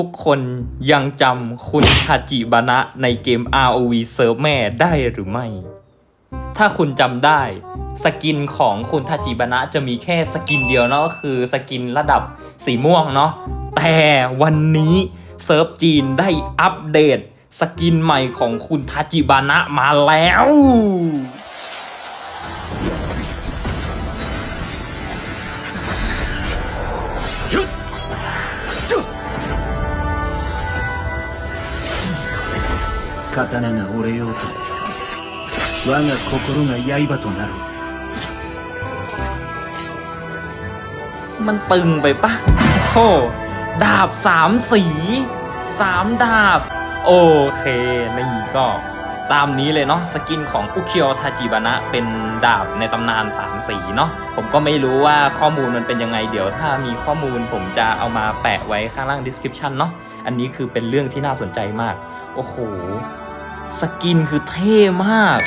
ทุกคนยังจำคุณทาจิบานะในเกม ROV เซิร์ฟแม่ได้หรือไม่ ถ้าคุณจำได้ สกินของคุณทาจิบานะจะมีแค่สกินเดียวเนาะก็คือสกินระดับสีม่วงเนาะแต่วันนี้เซิร์ฟจีนได้อัปเดต สกินใหม่ของคุณทาจิบานะมาแล้ว 刀が折れようと我が心が刃となる มันตึงไปปะโอ้โหดาบสามสีสามดาบ โอเค นี่ก็ตามนี้เลยเนาะสกินของอุคิโอทาจิบานะเป็นดาบในตำนานสามสีเนาะผมก็ไม่รู้ว่าข้อมูลมันเป็นยังไงเดี๋ยวถ้ามีข้อมูลผมจะเอามาแปะไว้ข้างล่าง description เนาะอันนี้คือเป็นเรื่องที่น่าสนใจมาก โอ้โห สกินคือเท่มาก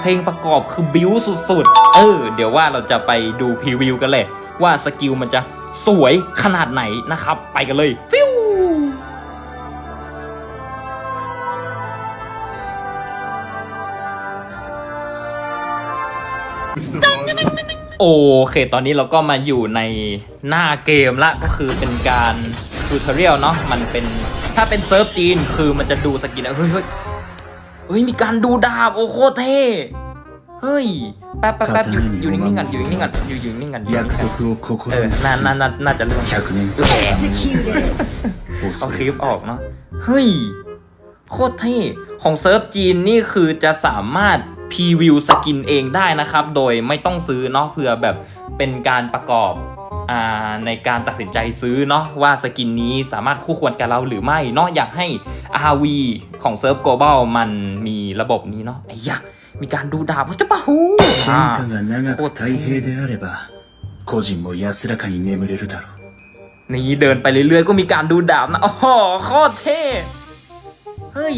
เพลงประกอบคือบิวสุดๆ เออ เดี๋ยวว่าเราจะไปดูพรีวิวกันเลย ว่าสกิลมันจะสวยขนาดไหนนะครับ ไปกันเลยฟิวโอเค ตอนนี้เราก็มาอยู่ในหน้าเกมละก็คือเป็นการทูทอเรียลเนาะมันเป็นถ้าเป็นเซิร์ฟจีนคือมันจะดูสกินเฮ้ย เฮ้ยมีการดูดาบโอ้โคตรเท่เฮ้ยแป๊บแป๊บแป๊บอยู่อยู่นิ่งๆกันอยู่นิ่งๆกันอยู่อยู่นิ่งๆกันอยู่นิ่งๆนเออน่าน่าน่าน่าจะเรื่องเอาคลิปออกเนาะเฮ้ยโคตรเท่ของเซิร์ฟจีนนี่คือจะสามารถพรีวิวสกินเองได้นะครับ โดยไม่ต้องซื้อเนาะเผื่อแบบเป็นการประกอบ ในการตัดสินใจซื้อเนาะว่าสกินนี้สามารถคู่ควรกับเราหรือไม่เนาะอยากให้ RV ของเซิร์ฟ global มันมีระบบนี้เนาะไอ้ยะมีการดูดาวจะปะฮูอ่าโคตรเท่นี่เดินไปเรื่อยๆก็มีการดูดาบนะโอ้โหโคตรเท่เฮ้ย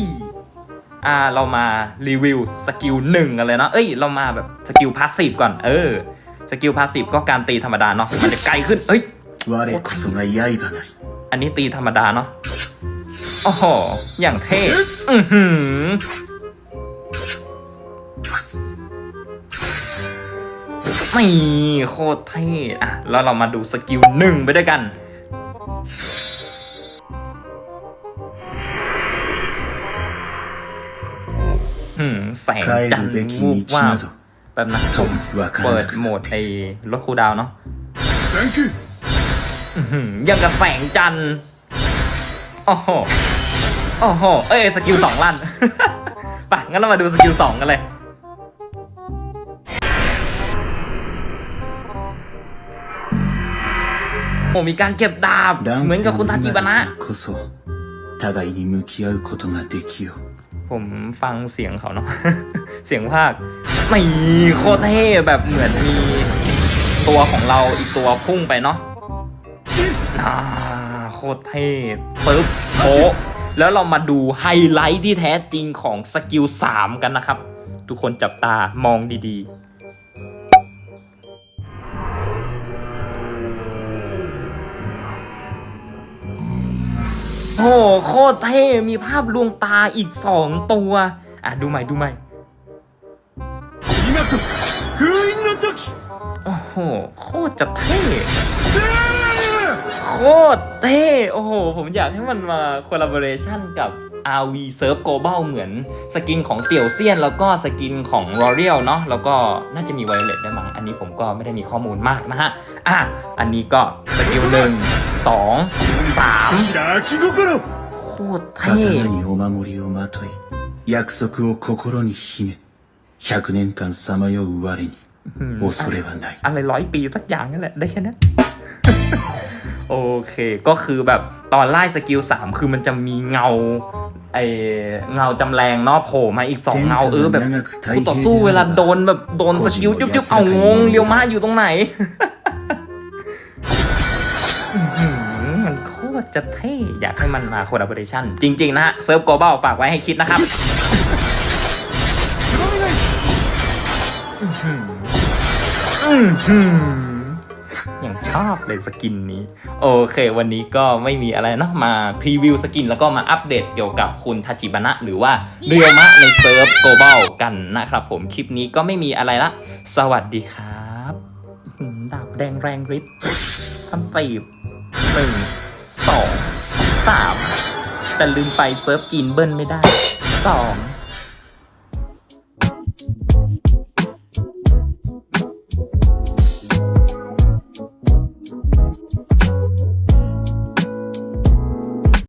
อ่าเรามารีวิวสกิลหนึ่งกันเลยนะเอ้ย เรามาแบบสกิลพาสซีฟก่อน เออ กิลพาสซีฟก็การตีธรรมดาเนาะอันจะไกลขึ้นเฮ้ยอันนี้ตีธรรมดาเนาะโอ้โหอย่างเท่อือหือไม่โคตรเท่อะแล้วเรามาดูสกิลหนึ่งไปด้วยกันแสงจันทร์วูบว่า แป๊บนะผมเปิดโหมดไอ้รถคูดาวเนาะยังกับแสงจันโอ้โหโอ้โห เอ้ยสกิลสองลั่นปะงั้นเรามาดูสกิลสองกันเลย โอ้มีการเก็บดาบ เหมือนกับคุณทาจิบานะ ผมฟังเสียงเขาเนาะ เสียงภาคไม่โคตรเท่แบบเหมือนมีตัวของเราอีกตัวพุ่งไปเนาะน่าโคตรเท่ปึ๊บโผล่แล้วเรามาดูไฮไลท์ที่แท้จริงของสกิล3กันนะครับ ทุกคนจับตามองดีๆ โอ้โคตรเท่ มีภาพลวงตาอีกสองตัว อะ ดูใหม่ดูใหม่โอ้โห โคตรจะเท่ โคตรเท่ โอ้โห ผมอยากให้มันมาคอลลาบอร์เรชันกับ RV Surf Global เหมือนสกินของเตี่ยวเซียน แล้วก็สกินของ r o r e a l เนาะแล้วก็น่าจะมีไวเลตได้มั้งอันนี้ผมก็ไม่ได้มีข้อมูลมากนะฮะ อะ อันนี้ก็สกิลหนึ่ง สองสามโคตรเท่อะไรร้อยปีสักอย่างนั่นแหละ ได้แค่นั้นโอเค ก็คือแบบตอนไล่สกิลสามคือมันจะมีเงาไอเงาจำแรงนอกโผล่มาอีกสองเงาเออแบบคู่ต่อสู้เวลาโดนแบบโดนสกิลยุบๆเอางงเรียวมาอยู่ตรงไหน ตรจะเท่ อยากให้มันมา collaboration จริง ๆ นะฮะเซิร์ฟ global ฝากไว้ให้คิดนะครับอย่างชอบเลยสกินนี้ โอเค วันนี้ก็ไม่มีอะไรนะมาพรีวิวสกินแล้วก็มาอัปเดตเกี่ยวกับคุณทาจิบานะ หรือว่าเรียมะในเซิร์ฟโกลบอลกันนะครับผมคลิปนี้ก็ไม่มีอะไรละ สวัสดีครับดาบแดงแรงฤทธิ์ทำตีบหนึ่ง สองสามแต่ลืมไปเซิร์ฟจีนเบิ้ลไม่ได้สอง